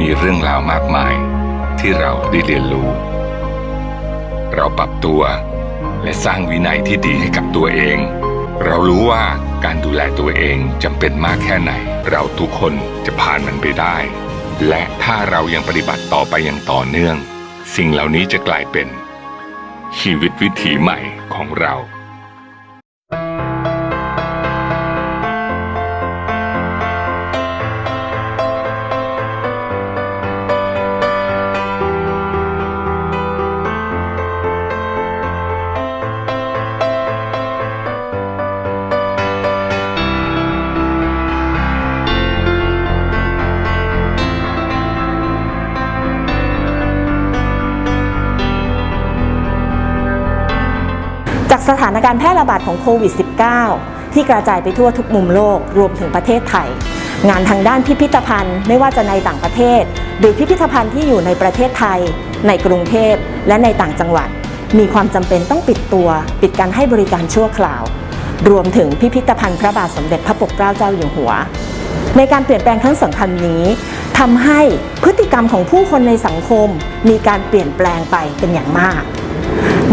มีเรื่องราวมากมายที่เราได้เรียนรู้ เราปรับตัวและสร้างวินัยที่ดีให้กับตัวเอง เรารู้ว่าการดูแลตัวเองจำเป็นมากแค่ไหน เราทุกคนจะผ่านมันไปได้ และถ้าเรายังปฏิบัติต่อไปอย่างต่อเนื่อง สิ่งเหล่านี้จะกลายเป็น ชีวิตวิถีใหม่ของเรา จากสถานการณ์แพร่ระบาดของโควิด -19 ที่กระจายไปทั่วทุกมุมโลกรวมถึงประเทศไทย งานทางด้านพิพิธภัณฑ์ไม่ว่าจะในต่างประเทศ หรือพิพิธภัณฑ์ที่อยู่ในประเทศไทย ในกรุงเทพและในต่างจังหวัด มีความจำเป็นต้องปิดตัว ปิดการให้บริการชั่วคราว รวมถึงพิพิธภัณฑ์พระบาทสมเด็จพระปกเกล้าเจ้าอยู่หัว ในการเปลี่ยนแปลงครั้งสำคัญนี้ทำให้พฤติกรรมของผู้คนในสังคม มีการเปลี่ยนแปลงไปเป็นอย่างมาก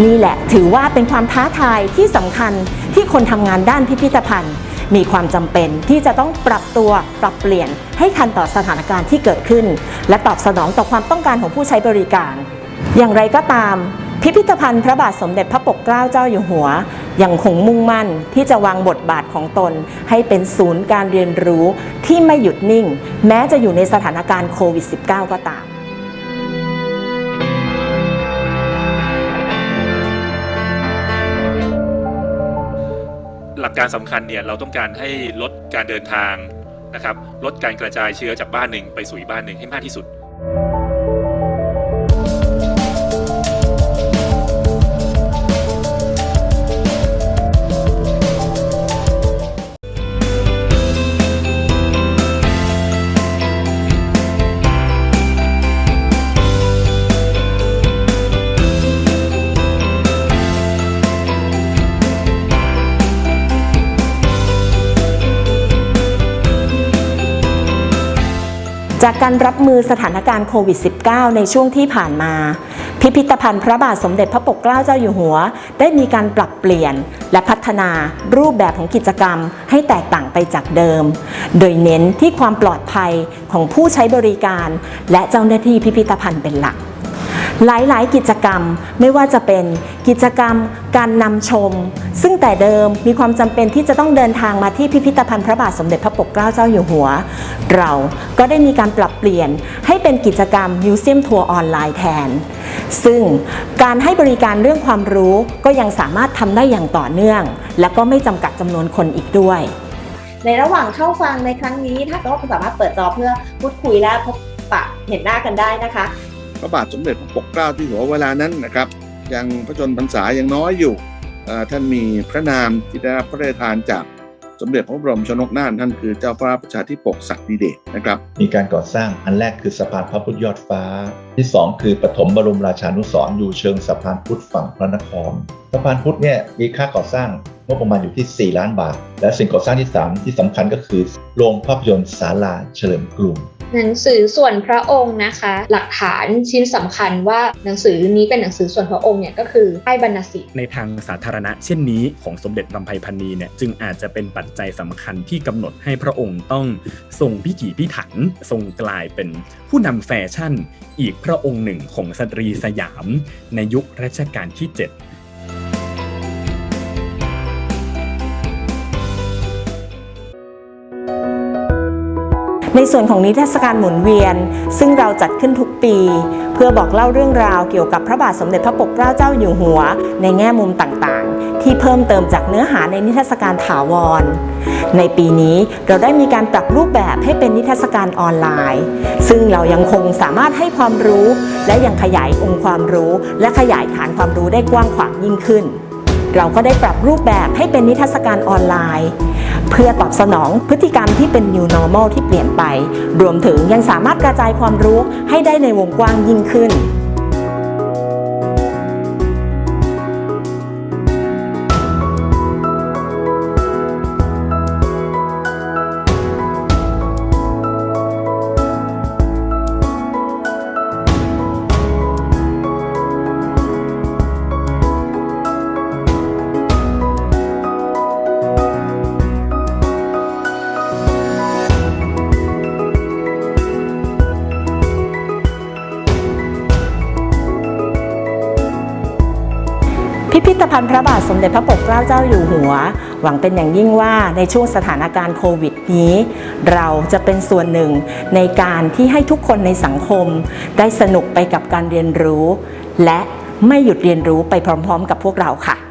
นี่แหละถือว่าเป็นความท้าทายที่สำคัญที่คนทำงานด้านพิพิธภัณฑ์ มีความจำเป็นที่จะต้องปรับตัวปรับเปลี่ยนให้ทันต่อสถานการณ์ที่เกิดขึ้น และตอบสนองต่อความต้องการของผู้ใช้บริการ อย่างไรก็ตาม พิพิธภัณฑ์พระบาทสมเด็จพระปกเกล้าเจ้าอยู่หัว ยังคงมุ่งมั่นที่จะวางบทบาทของตน ให้เป็นศูนย์การเรียนรู้ที่ไม่หยุดนิ่ง แม้จะอยู่ในสถานการณ์โควิด -19 ก็ตาม การสำคัญเนี่ยเราต้องการให้ลดการเดินทางนะครับลดการกระจายเชื้อจากบ้านหนึ่งไปสู่อีกบ้านหนึ่งให้มากที่สุด จากการรับมือสถานการณ์โควิด -19 ในช่วงที่ผ่านมา พิพิธภัณฑ์พระบาทสมเด็จพระปกเกล้าเจ้าอยู่หัว ได้มีการปรับเปลี่ยนและพัฒนารูปแบบของกิจกรรมให้แตกต่างไปจากเดิม โดยเน้นที่ความปลอดภัยของผู้ใช้บริการ และเจ้าหน้าที่พิพิธภัณฑ์เป็นหลัก หลายๆ กิจกรรมไม่ว่าจะเป็นกิจกรรมการนำชม ซึ่งแต่เดิมมีความจำเป็นที่จะต้องเดินทางมาที่พิพิธภัณฑ์พระบาทสมเด็จพระปกเกล้าเจ้าอยู่หัว เราก็ได้มีการปรับเปลี่ยนให้เป็นกิจกรรมมิวเซียมทัวร์ออนไลน์แทน ซึ่งการให้บริการเรื่องความรู้ก็ยังสามารถทำได้อย่างต่อเนื่อง และก็ไม่จำกัดจำนวนคนอีกด้วยในระหว่างเข้าฟังในครั้งนี้ ถ้าก็สามารถเปิดจอเพื่อพูดคุยและพบปะเห็นหน้ากันได้นะคะ พระบาทสมเด็จพระปกเกล้าที่หัวเวลานั้นนะครับ ยังพระชนพรรษายังน้อยอยู่ท่านมีพระนามที่ได้รับพระราชทานจากสมเด็จพระบรมชนกนาถท่านคือเจ้าฟ้าประชาธิปกศักดิเดชนะครับ มีการก่อสร้างอันแรกคือสะพานพระพุทธยอดฟ้า ที่ 2 คือปฐมบรมราชานุสรณ์อยู่เชิงสะพานพุทธฝั่งพระนครสะพานพุทธเนี่ยมีค่าก่อสร้างงบประมาณอยู่ที่ 4 ล้านบาท และสิ่งก่อสร้างที่ 3 ที่สำคัญก็คือโรงภาพยนตร์ศาลาเฉลิมกรุง หนังสือส่วนพระองค์นะคะ หลักฐานชิ้นสำคัญว่าหนังสือนี้เป็นหนังสือส่วนพระองค์เนี่ยก็คือไพ่บรรณสิทธิ์ในทางสาธารณะเช่นนี้ของสมเด็จลำไพพันนีเนี่ยจึงอาจจะเป็นปัจจัยสำคัญที่กำหนดให้พระองค์ต้องทรงพิถีพิถันทรงกลายเป็นผู้นำแฟชั่น อีกพระองค์หนึ่งของสตรีสยาม ในยุครัชกาลที่ 7 ในส่วนของนิทรรศการหมุนเวียน ซึ่งเราจัดขึ้นทุกปี เพื่อบอกเล่าเรื่องราวเกี่ยวกับพระบาทสมเด็จพระปกเกล้าเจ้าอยู่หัว ในแง่มุมต่างๆ ที่เพิ่มเติมจากเนื้อหาในนิทรรศการถาวร ในปีนี้เราได้มีการปรับรูปแบบให้เป็นนิทรรศการออนไลน์ ซึ่งเรายังคงสามารถให้ความรู้ และยังขยายองค์ความรู้ และขยายฐานความรู้ได้กว้างขวางยิ่งขึ้นเราก็ได้ปรับรูปแบบให้เป็นนิทรรศการออนไลน์ เพื่อตอบสนองพฤติกรรมที่เป็น new normal ที่เปลี่ยนไป รวมถึงยังสามารถกระจายความรู้ให้ได้ในวงกว้างยิ่งขึ้น พิพิธภัณฑ์พระบาทสมเด็จพระปกเกล้าเจ้าอยู่หัว หวังเป็นอย่างยิ่งว่าในช่วงสถานการณ์โควิดนี้ เราจะเป็นส่วนหนึ่งในการที่ให้ทุกคนในสังคม ได้สนุกไปกับการเรียนรู้ และไม่หยุดเรียนรู้ไปพร้อม ๆ กับพวกเราค่ะ